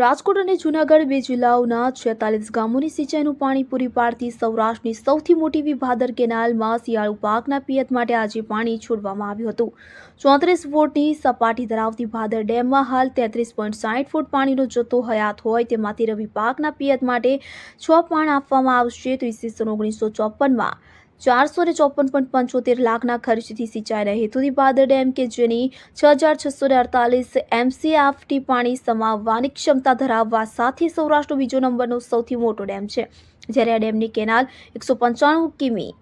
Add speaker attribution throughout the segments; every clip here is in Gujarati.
Speaker 1: રાજકોટ અને જૂનાગઢ બે જિલ્લાઓના છેતાલીસ ગામોની સિંચાઈનું પાણી પૂરી પાડતી સૌરાષ્ટ્રની સૌથી મોટી વિભાદર કેનાલમાં શિયાળુ પાકના પિયત માટે આજે પાણી છોડવામાં આવ્યું હતું. ચોત્રીસ ફૂટની સપાટી ધરાવતી ભાદર ડેમમાં હાલ તેત્રીસ પોઈન્ટ સાઠ ફૂટ પાણીનો જથ્થો હયાત હોય તેમાંથી રવિ પાકના પિયત માટે છ પાણ આપવામાં આવશે. તો ઈસવીસન ઓગણીસો ચોપનમાં ચારસો ને ચોપન પોઈન્ટ પંચોતેર લાખના ખર્ચથી સિંચાઈના હેતુથી ભાદર ડેમ કે જેની છ હજાર છસો ને અડતાલીસ એમસીએફટી પાણી સમાવવાની ક્ષમતા ધરાવવા સાથે સૌરાષ્ટ્રનો બીજો નંબરનો સૌથી મોટો ડેમ છે. જ્યારે આ ડેમની કેનાલ એકસો પંચાણું કિમી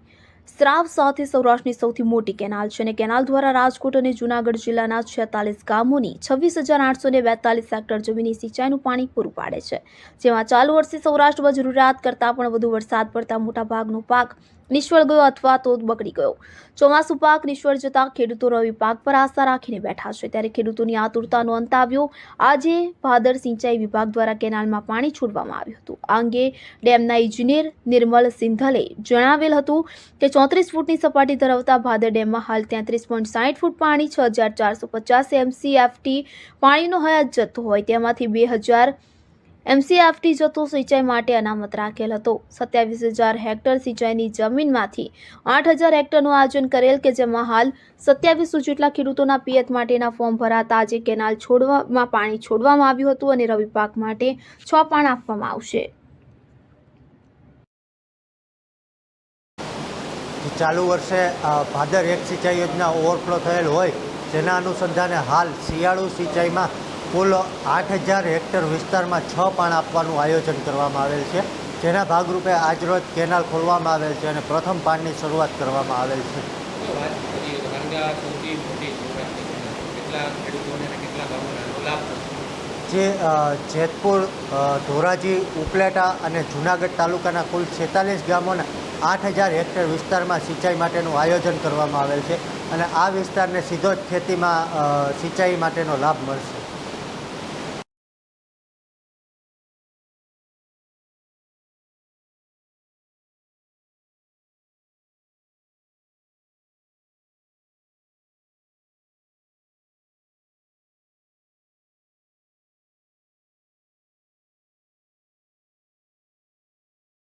Speaker 1: સ્રાવ સાથે સૌરાષ્ટ્રની સૌથી મોટી કેનાલ છે અને કેનાલ દ્વારા રાજકોટ અને જૂનાગઢ જિલ્લાના છેતાલીસ ગામોની છવ્વીસ હજાર આઠસો ને બેતાલીસ હેક્ટર જમીનની સિંચાઈનું પાણી પૂરું પાડે છે. જેમાં ચાલુ વર્ષે સૌરાષ્ટ્રમાં જરૂરિયાત કરતાં પણ વધુ વરસાદ પડતા મોટાભાગનો પાક નિષ્ફળ ગયો અથવા તો બગડી ગયો. ચોમાસુ પાક નિષ્ફળ જતા ખેડૂતો રવિ પાક પર આશા રાખીને બેઠા છે. ત્યારે ખેડૂતોની આતુરતાનો અંત આવ્યો. આજે ભાદર સિંચાઈ વિભાગ દ્વારા કેનાલમાં પાણી છોડવામાં આવ્યું હતું. આ અંગે ડેમના ઇજનેર નિર્મલ સિંધલે જણાવેલ હતું કે ચોત્રીસ ફૂટની સપાટી ધરાવતા ભાદર ડેમમાં હાલ તેત્રીસ પોઈન્ટ સાઠ ફૂટ પાણી, છ હજાર ચારસો પચાસ એમસીએફટી પાણીનો હયાત જથ્થો હોય. તેમાંથી બે હજાર એમસીએફટી જથ્થો સિંચાઈ માટે અનામત રાખેલ હતો. સત્યાવીસ હજાર હેક્ટર સિંચાઈની જમીનમાંથી આઠ હજાર હેક્ટરનું આયોજન કરેલ કે જેમાં હાલ સત્યાવીસો જેટલા ખેડૂતોના પિયત માટેના ફોર્મ ભરાતા આજે કેનાલ છોડવામાં પાણી છોડવામાં આવ્યું હતું અને રવિ પાક માટે છ પાણ આપવામાં આવશે.
Speaker 2: ચાલુ વર્ષે ભાદર એક સિંચાઈ યોજના ઓવરફ્લો થયેલ હોય, જેના અનુસંધાને હાલ શિયાળુ સિંચાઈમાં કુલ આઠ હજાર હેક્ટર વિસ્તારમાં છ પાણ આપવાનું આયોજન કરવામાં આવેલ છે. જેના ભાગરૂપે આજરોજ કેનાલ ખોલવામાં આવેલ છે અને પ્રથમ પાણની શરૂઆત કરવામાં આવેલ છે. જે જેતપુર ધોરાજી ઉપલેટા અને જૂનાગઢ તાલુકાના કુલ છેતાલીસ ગામોના આઠ હજાર હેક્ટર વિસ્તારમાં સિંચાઈ માટેનું આયોજન કરવામાં આવેલ છે અને આ વિસ્તારને સીધો જ ખેતીમાં સિંચાઈ માટેનો લાભ મળશે.